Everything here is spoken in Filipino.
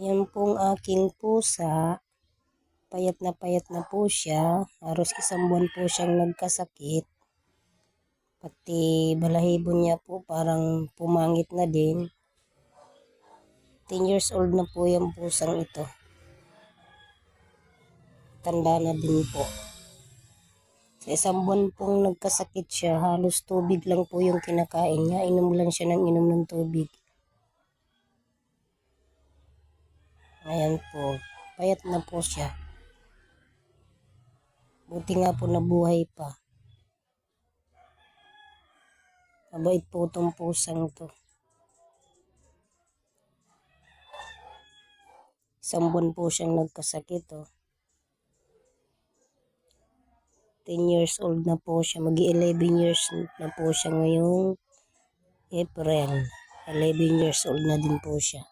Yan pong aking pusa. Payat na payat na po siya. Halos isang buwan po siyang nagkasakit. Pati balahibo niya po parang pumangit na din. 10 years old na po yung pusang ito. Tanda na din po. Sa isang buwan pong nagkasakit siya, halos tubig lang po yung kinakain niya. Inom lang siya ng inom ng tubig. Ayan po. Payat na po siya. Buti nga po nabuhay pa. Mabait po itong pusang to. Isang buwan po siyang nagkasakit oh. 10 years old na po siya. mag 11 years na po siya ngayong April. 11 years old na din po siya.